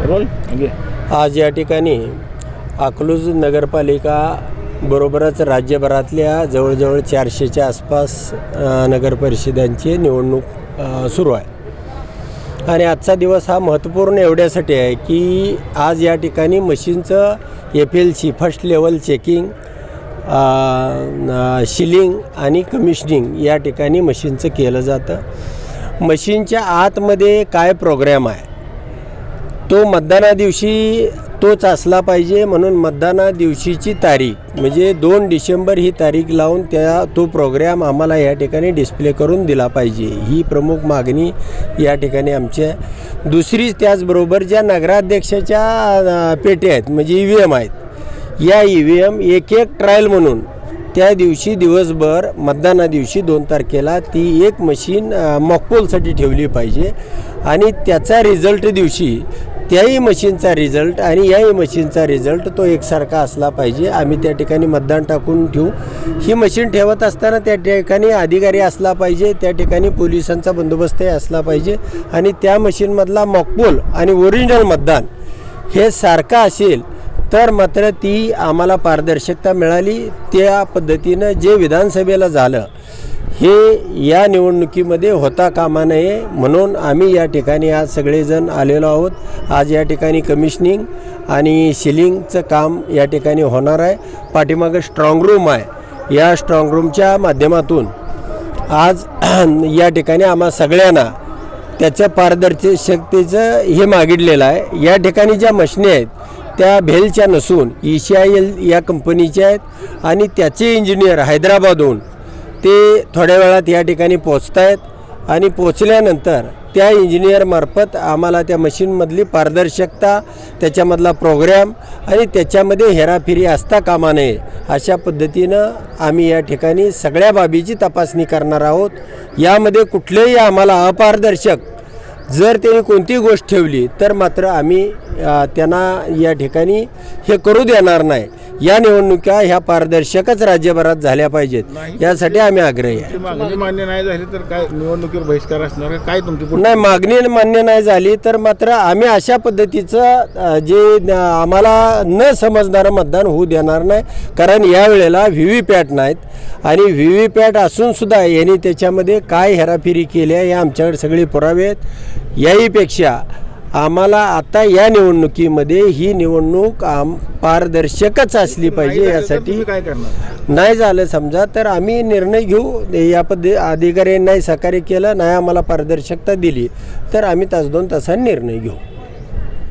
आज या ठिकाणी अकलूज नगरपालिका बरोबरच राज्यभरातल्या जवळजवळ चारशेच्या आसपास नगरपरिषदांची निवडणूक सुरू आहे. आणि आजचा दिवस हा महत्त्वपूर्ण एवढ्यासाठी आहे की आज या ठिकाणी मशीनचं F L C first level checking sealing आणि कमिशनिंग या ठिकाणी मशीनचं केलं जातं. मशीनच्या आतमध्ये काय प्रोग्रॅम आहे? तो मतदाना दिवशी तोच असला पाहिजे म्हणून मतदाना दिवशीची तारीख म्हणजे दोन डिसेंबर ही तारीख लावून त्या तो प्रोग्रॅम आम्हाला या ठिकाणी डिस्प्ले करून दिला पाहिजे. ही प्रमुख मागणी या ठिकाणी आमची दुसरी त्याचबरोबर ज्या नगराध्यक्षाच्या पेटी पेट्या आहेत म्हणजे ई व्ही एम आहेत या ई व्ही एम एक एक ट्रायल म्हणून त्या दिवशी दिवसभर मतदाना दिवशी दोन तारखेला ती एक मशीन मॉकपोलसाठी ठेवली पाहिजे. आणि त्याचा रिझल्ट दिवशी त्याही मशीनचा रिझल्ट आणि याही मशीनचा रिझल्ट तो एकसारखा असला पाहिजे. आम्ही त्या ठिकाणी मतदान टाकून ठेवू. ही मशीन ठेवत असताना त्या ठिकाणी अधिकारी असला पाहिजे त्या ठिकाणी पोलिसांचा बंदोबस्तही असला पाहिजे आणि त्या मशीनमधला मॉकपोल आणि ओरिजिनल मतदान हे सारखं असेल तर मात्र ती आम्हाला पारदर्शकता मिळाली. त्या पद्धतीनं जे विधानसभेला झालं हे या निवडणुकीमध्ये होता कामा नये म्हणून आम्ही या ठिकाणी आज सगळेजण आलेलो आहोत. आज या ठिकाणी कमिशनिंग आणि सिलिंगचं काम या ठिकाणी होणार आहे. पाठीमागं स्ट्रॉंग रूम आहे. या स्ट्रॉंग रूमच्या माध्यमातून आज या ठिकाणी आम्हा सगळ्यांना त्याचं पारदर्शकतेचं हे मागितलेलं आहे. या ठिकाणी ज्या मशनी आहेत त्या भेलच्या नसून ई सी आय एल या कंपनीच्या आहेत आणि त्याचे इंजिनियर हैदराबादहून ते थोड्या वेळात या ठिकाणी पोचत आहेत आणि पोचल्यानंतर त्या इंजिनियरमार्फत आम्हाला त्या मशीनमधली पारदर्शकता त्याच्यामधला प्रोग्रॅम आणि त्याच्यामध्ये हेराफेरी असता कामा नये अशा पद्धतीनं आम्ही या ठिकाणी सगळ्या बाबीची तपासणी करणार आहोत. यामध्ये कुठलेही आम्हाला अपारदर्शक जर त्यांनी कोणतीही गोष्ट ठेवली तर मात्र आम्ही त्यांना या ठिकाणी हे करू देणार नाही. या निवडणुका ह्या पारदर्शकच राज्यभरात झाल्या पाहिजेत. यासाठी आम्ही आग्रही आहे. मागणी मान्य नाही झाली तर काय निवडणुकीवर बहिष्कार असणार? काय तुमची नाही मागणी मान्य नाही झाली तर मात्र आम्ही अशा पद्धतीचं जे आम्हाला न समजणारं मतदान होऊ देणार नाही. कारण यावेळेला व्ही व्ही पॅट नाहीत. आणि व्ही व्ही पॅट असून सुद्धा यांनी त्याच्यामध्ये काय हेराफेरी केली आहे हे आमच्याकडे सगळे पुरावे आहेत. याहीपेक्षा आम्हाला आता या निवडणुकीमध्ये ही निवडणूक आम पारदर्शकच असली पाहिजे यासाठी काय करणार? नाही झालं समजा तर आम्ही निर्णय घेऊ. या पद्धती अधिकाऱ्यांनाही सहकार्य केलं नाही आम्हाला पारदर्शकता दिली तर आम्ही तास दोन तासांनी निर्णय घेऊ.